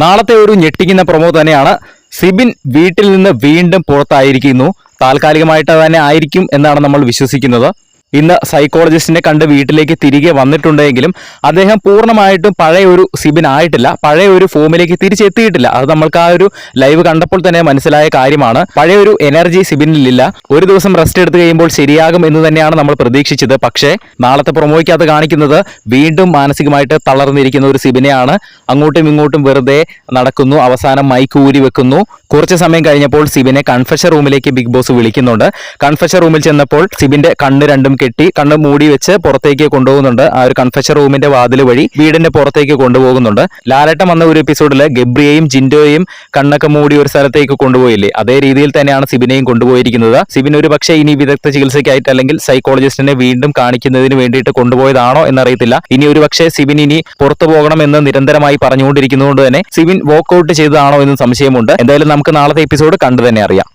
നാളത്തെ ഒരു ഞെട്ടിക്കുന്ന പ്രൊമോ തന്നെയാണ്. സിബിൻ വീട്ടിൽ നിന്ന് വീണ്ടും പുറത്തായിരിക്കുന്നു. താൽക്കാലികമായിട്ട് തന്നെ ആയിരിക്കും എന്നാണ് നമ്മൾ വിശ്വസിക്കുന്നത്. ഇന്ന് സൈക്കോളജിസ്റ്റിനെ കണ്ട് വീട്ടിലേക്ക് തിരികെ വന്നിട്ടുണ്ടെങ്കിലും അദ്ദേഹം പൂർണമായിട്ടും പഴയ ഒരു സിബിൻ ആയിട്ടില്ല. പഴയ ഒരു ഫോമിലേക്ക് തിരിച്ചെത്തിയിട്ടില്ല. അത് നമ്മൾക്ക് ആ ഒരു ലൈവ് കണ്ടപ്പോൾ തന്നെ മനസ്സിലായ കാര്യമാണ്. പഴയ ഒരു എനർജി സിബിനിലില്ല ഒരു ദിവസം റെസ്റ്റ് എടുത്തു കഴിയുമ്പോൾ ശരിയാകും എന്ന് തന്നെയാണ് നമ്മൾ പ്രതീക്ഷിച്ചത്. പക്ഷേ നാളത്തെ പ്രൊമോയ്ക്കകത്ത് കാണിക്കുന്നത് വീണ്ടും മാനസികമായിട്ട് തളർന്നിരിക്കുന്ന ഒരു സിബിനെയാണ്. അങ്ങോട്ടും ഇങ്ങോട്ടും വെറുതെ നടക്കുന്നു. അവസാനം മൈക്ക് ഊരി വെക്കുന്നു. കുറച്ച് സമയം കഴിഞ്ഞപ്പോൾ സിബിനെ കൺഫഷൻ റൂമിലേക്ക് ബിഗ് ബോസ് വിളിക്കുന്നുണ്ട്. കൺഫഷൻ റൂമിൽ ചെന്നപ്പോൾ സിബിന്റെ കണ്ണ് രണ്ടും കെട്ടി കണ്ണ് മൂടി വെച്ച് പുറത്തേക്ക് കൊണ്ടുപോകുന്നുണ്ട്. ആ ഒരു കൺഫഷൻ റൂമിന്റെ വാതിൽ വഴി വീടിന്റെ പുറത്തേക്ക് കൊണ്ടുപോകുന്നുണ്ട്. ലാലട്ടം വന്ന ഒരു എപ്പിസോഡിൽ ഗബ്രിയെയും ജിൻഡോയെയും കണ്ണൊക്കെ മൂടി ഒരു സ്ഥലത്തേക്ക് കൊണ്ടുപോയില്ലേ? അതേ രീതിയിൽ തന്നെയാണ് സിബിനെയും കൊണ്ടുപോയിരിക്കുന്നത്. സിബിൻ ഒരു പക്ഷേ ഇനി വിദഗ്ധ ചികിത്സയ്ക്കായിട്ട് അല്ലെങ്കിൽ സൈക്കോളജിസ്റ്റിനെ വീണ്ടും കാണിക്കുന്നതിന് വേണ്ടിയിട്ട് കൊണ്ടുപോയതാണോ എന്നറിയത്തില്ല. ഇനി ഒരു പക്ഷേ സിബിൻ ഇനി പുറത്തു പോകണമെന്ന് നിരന്തരമായി പറഞ്ഞുകൊണ്ടിരിക്കുന്നതുകൊണ്ട് തന്നെ സിബിൻ വോക്കൌട്ട് ചെയ്തതാണോ എന്ന് സംശയമുണ്ട്. എന്തായാലും നമുക്ക് നാളത്തെ എപ്പിസോഡ് കണ്ടു തന്നെ അറിയാം.